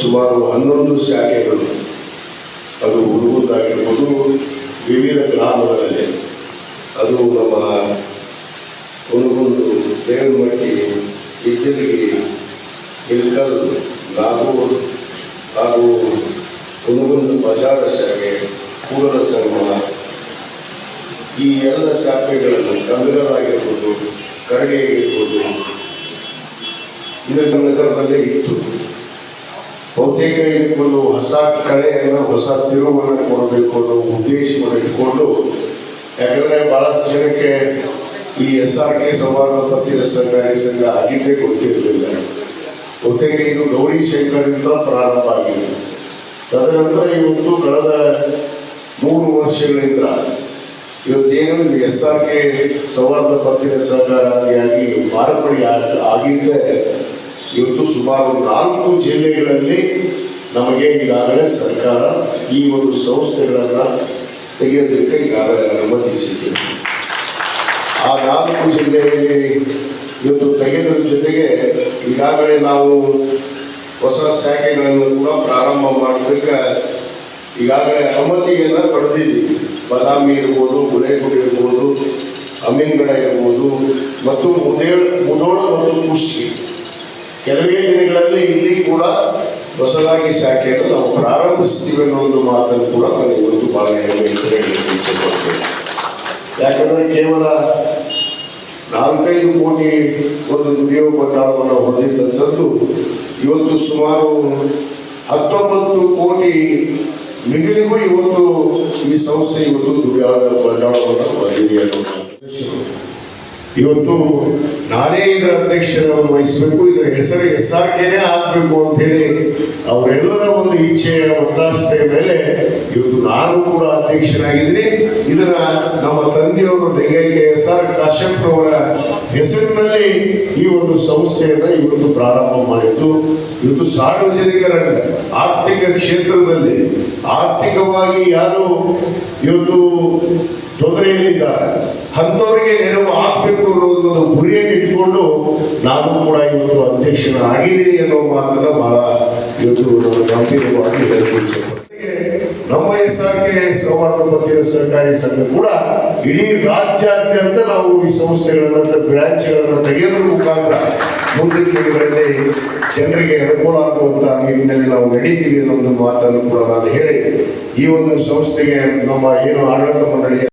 ಸುಮಾರು ಹನ್ನೊಂದು ಶಾಖೆಗಳು ಅದು ಹುಡುಗುದಾಗಿರ್ಬೋದು ವಿವಿಧ ಗ್ರಾಮಗಳಲ್ಲಿ. ಅದು ನಮ್ಮ ಹುಣಗುಂದು ದೇವರಮಟ್ಟಿ ಇದ್ದಲಿಗಿ ಇಲ್ಕಲ್ ನಾಗೂರ್ ಹಾಗೂ ಹುಣಗುಂದು ಬಜಾರ ಶಾಖೆ ಕೂಡದ ಸಂಗಮ. ಈ ಎಲ್ಲ ಶಾಖೆಗಳನ್ನು ಕಂದಗಲಾಗಿರ್ಬೋದು ಕರಡಿ ಆಗಿರ್ಬೋದು ಇದರ ನಗರದಲ್ಲೇ ಇತ್ತು. ಬಹುತೇಕ ಇದಕ್ಕೊಂದು ಹೊಸ ಕಳೆಯನ್ನು ಹೊಸ ತಿರುವನ್ನು ಕೊಡಬೇಕು ಅನ್ನೋ ಉದ್ದೇಶವನ್ನು ಇಟ್ಕೊಂಡು ಯಾಕಂದ್ರೆ ಬಹಳಷ್ಟು ಜನಕ್ಕೆ ಈ ಎಸ್ ಆರ್ ಕೆ ಸಂವಾದ ಪತ್ತಿನ ಸಹಕಾರಿ ಸಂಘ ಆಗಿದ್ದೇ ಗೊತ್ತಿರಲಿಲ್ಲ. ಬಹುತೇಕ ಇದು ಗೌರಿ ಶಂಕರಿಂದ ಪ್ರಾರಂಭ ಆಗಿದೆ. ತದನಂತರ ಇವತ್ತು ಕಳೆದ ಮೂರು ವರ್ಷಗಳಿಂದ ಇವತ್ತೇನು ಎಸ್ ಆರ್ ಕೆ ಸಂವಾದ ಪತ್ತಿನ ಸಹಕಾರಿಯಾಗಿ ಮಾರ್ಪಡಿ ಆಗ- ಆಗಿದ್ದೇ ಇವತ್ತು ಸುಮಾರು ನಾಲ್ಕು ಜಿಲ್ಲೆಗಳಲ್ಲಿ ನಮಗೆ ಈಗಾಗಲೇ ಸರ್ಕಾರ ಈ ಒಂದು ಸಂಸ್ಥೆಗಳನ್ನು ತೆಗೆಯೋದಕ್ಕೆ ಈಗಾಗಲೇ ಅನುಮತಿಸಿದೆ. ಆ ನಾಲ್ಕು ಜಿಲ್ಲೆಯಲ್ಲಿ ಇವತ್ತು ತೆಗೆಯೋದ್ರ ಜೊತೆಗೆ ಈಗಾಗಲೇ ನಾವು ಹೊಸ ಶಾಖೆಗಳನ್ನು ಕೂಡ ಪ್ರಾರಂಭ ಮಾಡೋದಕ್ಕೆ ಈಗಾಗಲೇ ಅನುಮತಿಯನ್ನು ಪಡೆದಿದ್ದೀವಿ. ಬಾದಾಮಿ ಇರ್ಬೋದು ಗುಳೇಗುಡಿ ಇರ್ಬೋದು ಅಮೀನ್ಗಡ ಇರ್ಬೋದು, ಮತ್ತು ಮುದೇಳ, ಮುದೋಳ ಮತ್ತು ಕುಷ್ಟಗಿ ಕೆಲವೇ ದಿನಗಳಲ್ಲಿ ಇಲ್ಲಿ ಕೂಡ ಹೊಸದಾಗಿ ಶಾಖೆಯನ್ನು ನಾವು ಪ್ರಾರಂಭಿಸ್ತೀವಿ ಅನ್ನೋ ಒಂದು ಮಾತನ್ನು ಕೂಡ ನಾನು ಇವತ್ತು ಬಹಳ ಹೇಳಲಿಕ್ಕೆ ಯಾಕಂದ್ರೆ ಕೇವಲ ನಾಲ್ಕೈದು ಕೋಟಿ ಒಂದು ದುಡಿಯುವ ಬಂಡವಾಳವನ್ನು ಹೊಂದಿದ್ದಂಥದ್ದು ಇವತ್ತು ಸುಮಾರು ಹತ್ತೊಂಬತ್ತು ಕೋಟಿ ಮಿಗಿಲಿಗೂ ಇವತ್ತು ಈ ಸಂಸ್ಥೆ ಇವತ್ತು ದುಡಿಯಾದ ಬಂಡವಾಳವನ್ನು ಹೊಂದಿದೆ ಅನ್ನೋದು ಇವತ್ತು ನಾನೇ ಇದರ ಅಧ್ಯಕ್ಷರನ್ನು ವಹಿಸಬೇಕು, ಇದರ ಹೆಸರು ಎಸ್ ಆರ್ ಕೆನೇ ಹೇಳಿ ಅವರೆಲ್ಲರ ಒಂದು ಇಚ್ಛೆಯ ಒತ್ತಾಸೆಯ ಮೇಲೆ ಇವತ್ತು ನಾನು ಕೂಡ ಅಧ್ಯಕ್ಷನಾಗಿದ್ದೀನಿ. ಇದರ ನಮ್ಮ ತಂದೆಯವರು ಲಿಂಗೈಕ್ಯ ಎಸ್ ಆರ್ ಕಾಶ್ಯಪ್ರವರ ಹೆಸರಿನಲ್ಲಿ ಈ ಒಂದು ಸಂಸ್ಥೆಯನ್ನು ಇವತ್ತು ಪ್ರಾರಂಭ ಮಾಡಿದ್ದು. ಇವತ್ತು ಸಾರ್ವಜನಿಕರ ಆರ್ಥಿಕ ಕ್ಷೇತ್ರದಲ್ಲಿ ಆರ್ಥಿಕವಾಗಿ ಯಾರು ಇವತ್ತು ತೊಂದರೆಯಲ್ಲಿದ್ದಾರೆ, ಅಂಥವರಿಗೆ ನೆರವು ಗುರಿಯನ್ನು ಇಟ್ಕೊಂಡು ನಾನು ಕೂಡ ಇವತ್ತು ಅಧ್ಯಕ್ಷನಾಗಿದ್ದೀನಿ ಅನ್ನೋ ಮಾತನ್ನ ಬಹಳ ಇವತ್ತು ನಾನು ಗಂಭೀರವಾಗಿ ಇಚ್ಛೆಪಡ್ತೀನಿ. ನಮ್ಮ ಆರ್ ಕೆ ಸಂವಾದ ಪತ್ತಿನ ಸಹಕಾರಿ ಸಂಘ ಕೂಡ ಇಡೀ ರಾಜ್ಯಾದ್ಯಂತ ನಾವು ಈ ಸಂಸ್ಥೆಗಳನ್ನ ಬ್ರಾಂಚ್ಗಳನ್ನ ತೆಗೆಯೋದ್ರ ಮುಖಾಂತರ ಮುಂದಿನ ದಿನಗಳಲ್ಲಿ ಜನರಿಗೆ ಅನುಕೂಲ ಆಗುವಂತ ನಿಟ್ಟಿನಲ್ಲಿ ನಾವು ನಡೀತೀವಿ ಅನ್ನೋ ಒಂದು ಮಾತನ್ನು ಕೂಡ ನಾನು ಹೇಳಿ, ಈ ಒಂದು ಸಂಸ್ಥೆಗೆ ನಮ್ಮ ಏನು ಆಡಳಿತ ಮಂಡಳಿಯ